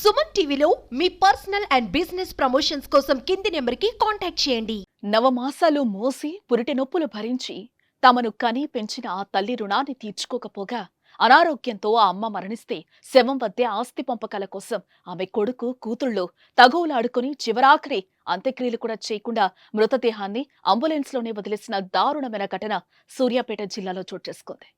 సుమన్ టీవీలో మీ personal and business promotions కోసం కింది నెంబర్కి కాంటాక్ట్ చేయండి. నవమాసాలు మోసి పురిటి నొప్పులు భరించి తమను కని పెంచిన ఆ తల్లి రుణాన్ని తీర్చుకోకపోగా అనారోగ్యంతో ఆ అమ్మ మరణిస్తే శవం వద్దే ఆస్తి పంపకాల కోసం ఆమె కొడుకు కూతుళ్ళు తగువులాడుకుని చివరాఖరి అంత్యక్రియలు కూడా చేయకుండా మృతదేహాన్ని అంబులెన్స్లోనే వదిలేసిన దారుణమైన ఘటన సూర్యాపేట జిల్లాలో చోటు చేసుకుంది.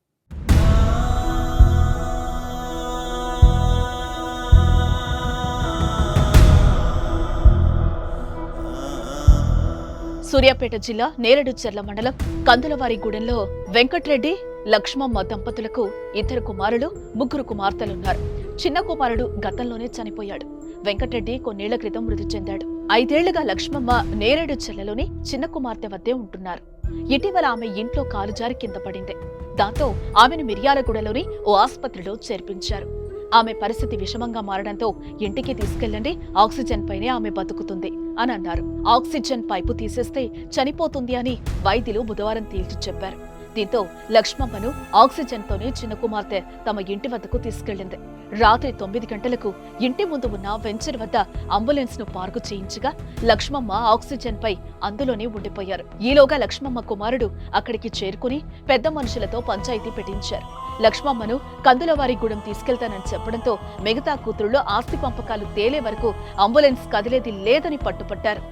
సూర్యాపేట జిల్లా నేరేడుచెర్ల మండలం కందులవారిగూడెంలో వెంకట్రెడ్డి లక్ష్మమ్మ దంపతులకు ఇద్దరు కుమారులు ముగ్గురు కుమార్తెలున్నారు. చిన్న కుమారుడు గతంలోనే చనిపోయాడు. వెంకట్రెడ్డి కొన్నేళ్ళ క్రితం మృతి చెందాడు. ఐదేళ్ళుగా లక్ష్మమ్మ నేరేడు చెల్లెలోని చిన్న కుమార్తె వద్దే ఉంటున్నారు. ఇటీవల ఆమె ఇంట్లో కాలుజారి కింద పడింది. దాంతో ఆమెను మిర్యాలగూడలోని ఓ ఆసుపత్రిలో చేర్పించారు. ఆమె పరిస్థితి విషమంగా మారడంతో ఇంటికి తీసుకెళ్ళండి ఆక్సిజన్ పైనే ఆమె బతుకుతుంది అని అన్నారు. ఆక్సిజన్ పైపు తీసేస్తే చనిపోతుంది అని వైద్యులు బుధవారం తేల్చి చెప్పారు. దీంతో లక్ష్మమ్మను ఆక్సిజన్ తోనే చిన్న కుమార్తె తమ ఇంటి వద్దకు తీసుకెళ్ళింది రాత్రి తొమ్మిది గంటలకు ఇంటి ముందు ఉన్న వెంచర్ వద్ద అంబులెన్స్ను పార్కు చేయించగా లక్ష్మమ్మ ఆక్సిజన్ పై అందులోనే ఉండిపోయారు. ఈలోగా లక్ష్మమ్మ కుమారుడు అక్కడికి చేరుకుని పెద్ద మనుషులతో పంచాయతీ పెట్టించారు. లక్ష్మమ్మను కందులవారి గూడెం తీసుకెళ్తానని చెప్పడంతో మిగతా కూతురులో ఆస్తి పంపకాలు తేలే వరకు అంబులెన్స్ కదిలేది లేదని పట్టుపట్టారు.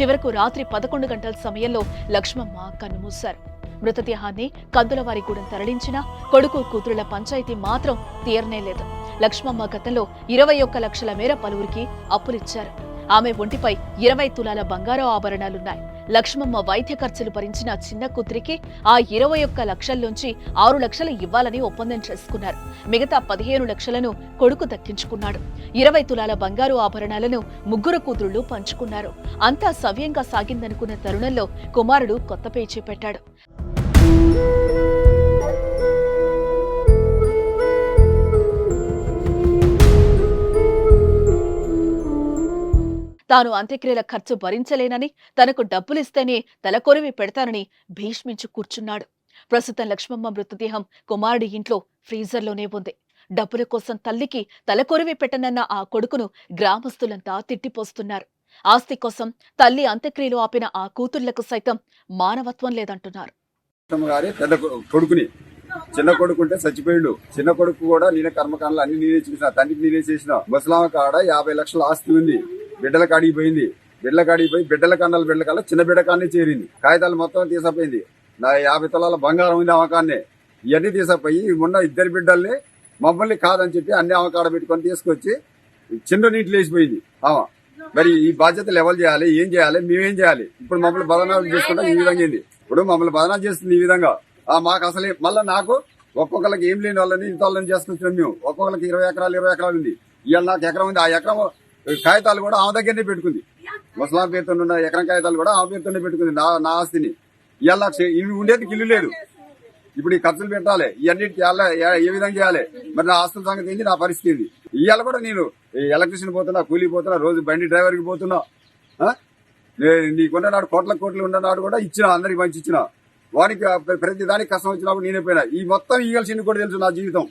చివరకు రాత్రి పదకొండు గంటల సమయంలో లక్ష్మమ్మ కన్నుమూశారు. మృతదేహాన్ని కందులవారిగూడెం తరలించినా కొడుకు కూతురుల పంచాయతీ మాత్రం తీరనే లేదు. లక్ష్మమ్మ గతంలో ఇరవై ఒక్క లక్షల మేర పలువురికి అప్పులిచ్చారు. ఆమె ఒంటిపై ఇరవై తులాల బంగారు ఆభరణాలున్నాయి. లక్ష్మమ్మ వైద్య ఖర్చులు భరించిన చిన్న కూతురికి ఆ ఇరవై ఒక్క లక్షల్లోంచి ఆరు లక్షలు ఇవ్వాలని ఒప్పందం చేసుకున్నారు. మిగతా పదిహేను లక్షలను కొడుకు దక్కించుకున్నాడు. ఇరవై తులాల బంగారు ఆభరణాలను ముగ్గురు కూతురులు పంచుకున్నారు. అంతా సవ్యంగా సాగిందనుకున్న తరుణంలో కుమారుడు కొత్త పేచీ పెట్టాడు. తాను అంత్యక్రియల ఖర్చు భరించలేనని తనకు డబ్బులిస్తేనే తలకొరివి పెడతానని భీష్మించి కూర్చున్నాడు. ప్రస్తుతం లక్ష్మమ్మ మృతదేహం కుమారుడి ఇంట్లో ఫ్రీజర్లోనే ఉంది. డబ్బుల కోసం తల్లికి తలకొరివి పెట్టనన్న ఆ కొడుకును గ్రామస్తులంతా తిట్టిపోస్తున్నారు. ఆస్తి కోసం తల్లి అంత్యక్రియలు ఆపిన ఆ కూతుళ్ళకు సైతం మానవత్వం లేదంటున్నారు. గారి పెద్ద కొడుకుని. చిన్న కొడుకు ఉంటే చచ్చిపోయిండు. చిన్న కొడుకు కూడా నేనే కర్మకాండలు అన్ని నేనే చేసిన తండ్రికి నేనే చేసిన. ముసలామ కాడ యాభై లక్షల ఆస్తి ఉంది. బిడ్డల కాడికి పోయింది. బిడ్డల కాడికి పోయి బిడ్డల కన్నాల బిడ్డల కల్లా చిన్న బిడ్డ కాన్నే చేరింది. కాగితాలు మొత్తం తీసపోయింది. నా యాభై తలాల బంగారం ఉంది అవకాన్నే ఇవన్నీ తీసపోయి ఉన్న ఇద్దరు బిడ్డల్ని మమ్మల్ని కాదని చెప్పి అన్ని అవకాడ పెట్టుకొని తీసుకొచ్చి చిన్న నీటి వేసిపోయింది ఆమె. మరి ఈ బాధ్యతలు ఎవరు చేయాలి? ఏం చేయాలి? మేమేం చేయాలి? ఇప్పుడు మమ్మల్ని బదనాలు చేసుకుంటాం ఈ విధంగా ఏంది ఇప్పుడు మమ్మల్ని బదనాలు చేస్తుంది ఈ విధంగా. ఆ మాకు అసలే మళ్ళీ నాకు ఒక్కొక్కరికి ఏం లేని వాళ్ళని ఇంత వాళ్ళని చేసుకొచ్చినాం మేము. ఒక్కొక్కరికి ఇరవై ఎకరాలు ఇరవై ఎకరాలు ఉంది. ఇవాళ నాకు ఎకరం ఉంది. ఆ ఎకరం కాగితాలు కూడా ఆమె దగ్గరనే పెట్టుకుంది. ముసలాం పేరుతో ఉన్న ఎకరం కాగితాలు కూడా ఆమె పేరుతోనే పెట్టుకుంది నా నా ఆస్తిని. ఇవాళ చే- ఇవి ఉండేది ఇల్లు లేదు. ఇప్పుడు ఈ ఖర్చులు పెట్టాలి. ఇవన్నిటికి ఏ- విధంగా చేయాలి? మరి నా ఆస్తుల సంగతి ఏంటి నా పరిస్థితి ఏంది? ఇవాళ కూడా నేను ఎలక్ట్రిషియన్ పోతున్నా కూలీ పోతున్నా రోజు బండి డ్రైవర్కి పోతున్నా. నీకున్న నాడు కోట్ల కోట్లు ఉన్ననాడు కూడా ఇచ్చిన అందరికి మంచి ఇచ్చిన. వాడికి ప్రతి దానికి కష్టం వచ్చినప్పుడు నేనే పోయినా. ఈ మొత్తం ఈగల్సింది కూడా తెలుసు నా జీవితం.